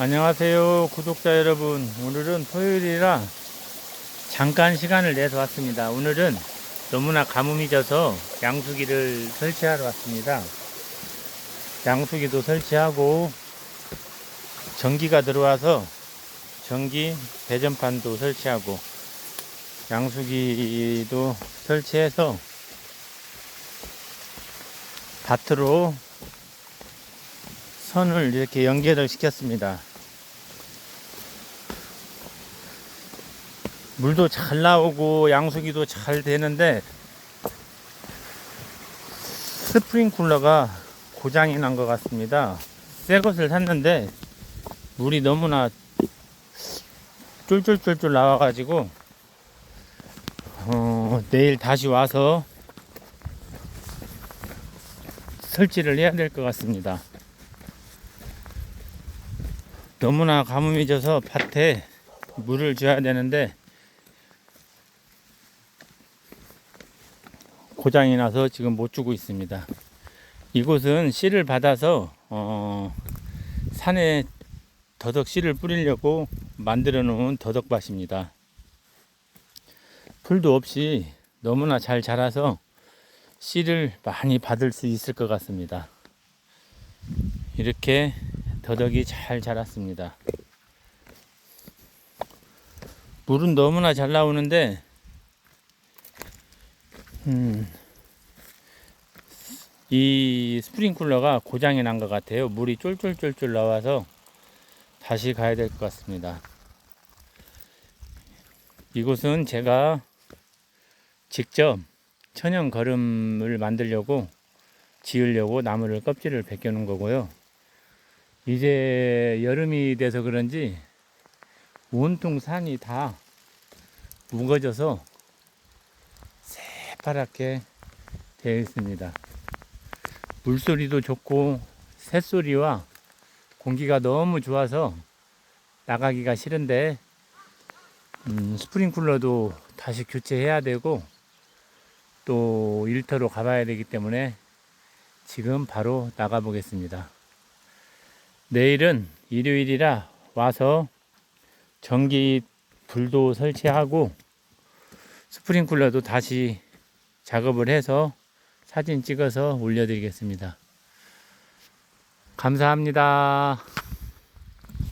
안녕하세요 구독자 여러분. 오늘은 토요일이라 잠깐 시간을 내서 왔습니다. 오늘은 너무나 가뭄이 져서 양수기를 설치하러 왔습니다. 양수기도 설치하고 전기가 들어와서 전기 배전판도 설치하고 양수기도 설치해서 밭으로 선을 이렇게 연결을 시켰습니다. 물도 잘 나오고 양수기도 잘 되는데 스프링 쿨러가 고장이 난 것 같습니다. 새 것을 샀는데 물이 너무나 쫄쫄쫄쫄 나와가지고 어, 내일 다시 와서 설치를 해야 될 것 같습니다. 너무나 가뭄이 져서 밭에 물을 줘야 되는데 고장이 나서 지금 못 주고 있습니다. 이곳은 씨를 받아서 어, 산에 더덕 씨를 뿌리려고 만들어 놓은 더덕밭입니다. 풀도 없이 너무나 잘 자라서 씨를 많이 받을 수 있을 것 같습니다. 이렇게 더덕이 잘 자랐습니다. 물은 너무나 잘 나오는데, 음, 이 스프링쿨러가 고장이 난 것 같아요. 물이 쫄쫄쫄쫄 나와서 다시 가야 될 것 같습니다. 이곳은 제가 직접 천연 거름을 만들려고 지으려고 나무를 껍질을 벗겨놓은 거고요. 이제 여름이 돼서 그런지 온통 산이 다 뭉거져서 새파랗게 되어 있습니다. 물소리도 좋고 새소리와 공기가 너무 좋아서 나가기가 싫은데 음, 스프링쿨러도 다시 교체해야 되고 또 일터로 가봐야 되기 때문에 지금 바로 나가 보겠습니다. 내일은 일요일이라 와서 전기 불도 설치하고 스프링쿨러도 다시 작업을 해서 사진 찍어서 올려드리겠습니다. 감사합니다.